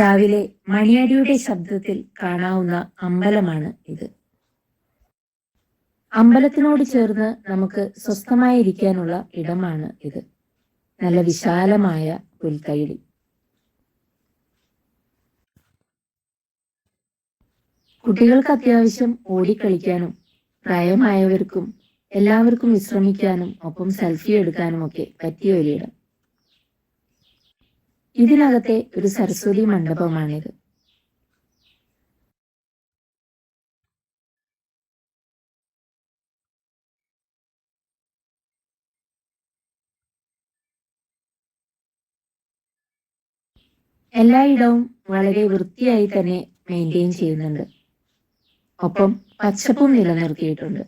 രാവിലെ മണിയടിയുടെ ശബ്ദത്തിൽ കാണാവുന്ന അമ്പലമാണ് ഇത്. അമ്പലത്തിനോട് ചേർന്ന് നമുക്ക് സ്വസ്ഥമായിരിക്കാനുള്ള ഇടമാണ് ഇത്. നല്ല വിശാലമായ പുൽത്തൈടി കുട്ടികൾക്ക് അത്യാവശ്യം ഓടിക്കളിക്കാനും പ്രായമായവർക്കും എല്ലാവർക്കും വിശ്രമിക്കാനും ഒപ്പം സെൽഫി എടുക്കാനും ഒക്കെ പറ്റിയ ഒരിടം ഇതിനകത്തെ ഒരു സരസ്വതി മണ്ഡപമാണിത്. എല്ലായിടവും വളരെ വൃത്തിയായി തന്നെ മെയിന്റെയിൻ ചെയ്യുന്നുണ്ട്. ഒപ്പം പച്ചപ്പും നിലനിർത്തിയിട്ടുണ്ട്.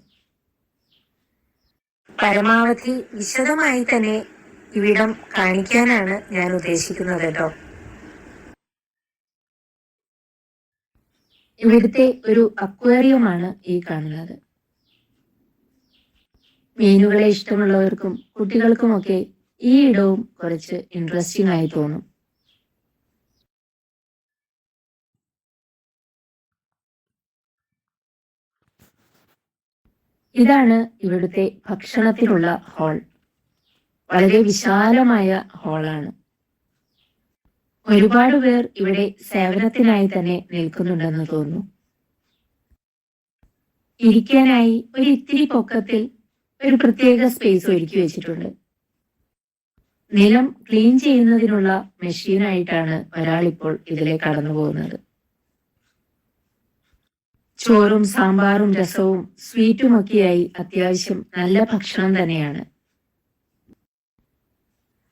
പരമാവധി വിശദമായി തന്നെ ഇവിടം കാണിക്കാനാണ് ഞാൻ ഉദ്ദേശിക്കുന്നത് കേട്ടോ. ഇവിടുത്തെ ഒരു അക്വേറിയമാണ് ഈ കാണുന്നത്. മീനുകളെ ഇഷ്ടമുള്ളവർക്കും കുട്ടികൾക്കുമൊക്കെ ഈ ഇടവും കുറച്ച് ഇൻട്രസ്റ്റിംഗ് ആയി തോന്നും. ഇതാണ് ഇവിടുത്തെ ഭക്ഷണത്തിനുള്ള ഹാൾ വളരെ വിശാലമായ ഹാളാണ് ഒരുപാട് പേർ ഇവിടെ സേവനത്തിനായി തന്നെ നിൽക്കുന്നുണ്ടെന്ന് തോന്നുന്നു. ഇരിക്കാനായി ഒരു ഇത്തിരി പൊക്കത്തിൽ ഒരു പ്രത്യേക സ്പേസ് ഒരുക്കി വെച്ചിട്ടുണ്ട്. നിലം ക്ലീൻ ചെയ്യുന്നതിനുള്ള മെഷീനായിട്ടാണ് ഒരാൾ ഇപ്പോൾ ഇതിലെ കടന്നു പോകുന്നത്. ചോറും സാമ്പാറും രസവും സ്വീറ്റുമൊക്കെയായി അത്യാവശ്യം നല്ല ഭക്ഷണം തന്നെയാണ്.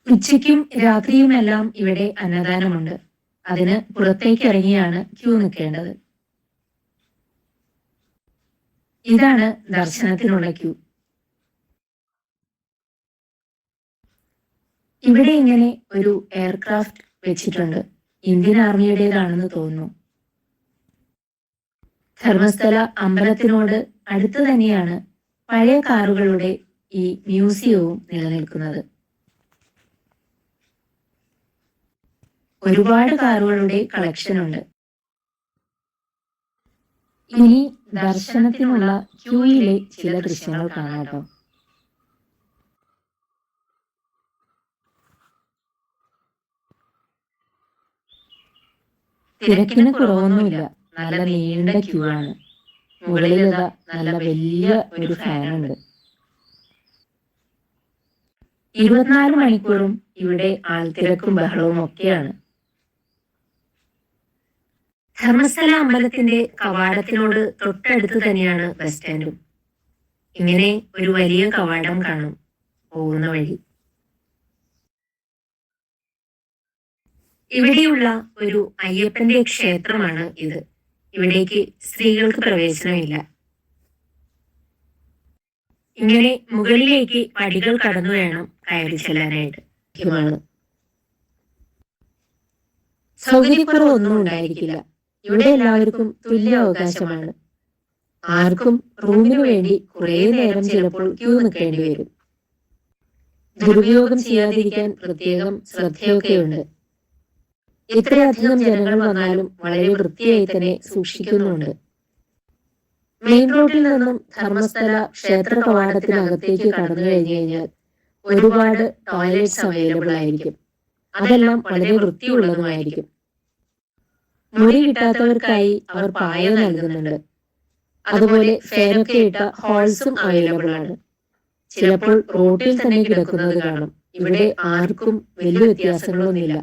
ഉച്ചയ്ക്കും രാത്രിയുമെല്ലാം ഇവിടെ അന്നദാനമുണ്ട്. അതിന് പുറത്തേക്ക് ഇറങ്ങിയാണ് ക്യൂ നിൽക്കേണ്ടത്. ഇതാണ് ദർശനത്തിനുള്ള ക്യൂ. ഇവിടെ ഇങ്ങനെ ഒരു എയർക്രാഫ്റ്റ് വെച്ചിട്ടുണ്ട്. ഇന്ത്യൻ ആർമിയുടേതാണെന്ന് തോന്നുന്നു. ധർമ്മസ്ഥല അമ്പലത്തിനോട് അടുത്ത് തന്നെയാണ് പഴയ കാറുകളുടെ ഈ മ്യൂസിയവും നിലനിൽക്കുന്നത്. ഒരുപാട് കാറുകളുടെ കളക്ഷൻ ഉണ്ട് ഇനി ദർശനത്തിനുള്ള ക്യൂയിലെ ചില ദൃശ്യങ്ങൾ കാണാട്ടോ തിരക്കിന് കുറവൊന്നുമില്ല. നല്ല നീണ്ട ക്യൂ ആണ്. മുകളിലത നല്ല വലിയ ഒരു ഫാനുണ്ട് ഇരുപത്തിനാല് മണിക്കൂറും ഇവിടെ ആൾ തിരക്കും ബഹളവും ഒക്കെയാണ്. ധർമ്മസ്ഥല അമ്പലത്തിന്റെ കവാടത്തിനോട് തൊട്ടടുത്ത് തന്നെയാണ് ബസ് സ്റ്റാൻഡും. ഇങ്ങനെ ഒരു വലിയ കവാടം കാണും പോകുന്ന വഴി. ഇവിടെയുള്ള ഒരു അയ്യപ്പന്റെ ക്ഷേത്രമാണ് ഇത്. ഇവിടേക്ക് സ്ത്രീകൾക്ക് പ്രവേശനമില്ല. ഇങ്ങനെ മുകളിലേക്ക് പടികൾ കടന്നു വേണം കയറി ചെല്ലാനായിട്ട്. സൗകര്യക്കുറവൊന്നും ഉണ്ടായിരിക്കില്ല. ഇവിടെ എല്ലാവർക്കും തുല്യ അവകാശമാണ്. ആർക്കും റൂമിനു വേണ്ടി കുറെ നേരം ചിലപ്പോൾ ക്യൂ നിൽക്കേണ്ടി വരും. ദുരുപയോഗം ചെയ്യാതിരിക്കാൻ പ്രത്യേകം ശ്രദ്ധയൊക്കെയുണ്ട്. ഇത്രയധികം ജനങ്ങൾ വന്നാലും വളരെ വൃത്തിയായി തന്നെ സൂക്ഷിക്കുന്നുണ്ട്. മെയിൻ റോഡിൽ നിന്നും ധർമ്മസ്ഥല ക്ഷേത്ര കവാടത്തിനകത്തേക്ക് കടന്നു കഴിഞ്ഞു കഴിഞ്ഞാൽ ഒരുപാട് ടോയ്ലറ്റ്സ് അവൈലബിൾ ആയിരിക്കും. അതെല്ലാം വളരെ വൃത്തിയുള്ളതുമായിരിക്കും. മുറി കിട്ടാത്തവർക്കായി അവർ പായ നൽകുന്നുണ്ട്. അതുപോലെ ഫാനൊക്കെ ഇട്ട ഹോൾസും അവൈലബിൾ ആണ് ചിലപ്പോൾ റോട്ടിൽ തന്നെ കിടക്കുന്നത് കാണും. ഇവിടെ ആർക്കും വലിയ വ്യത്യാസങ്ങളൊന്നുമില്ല.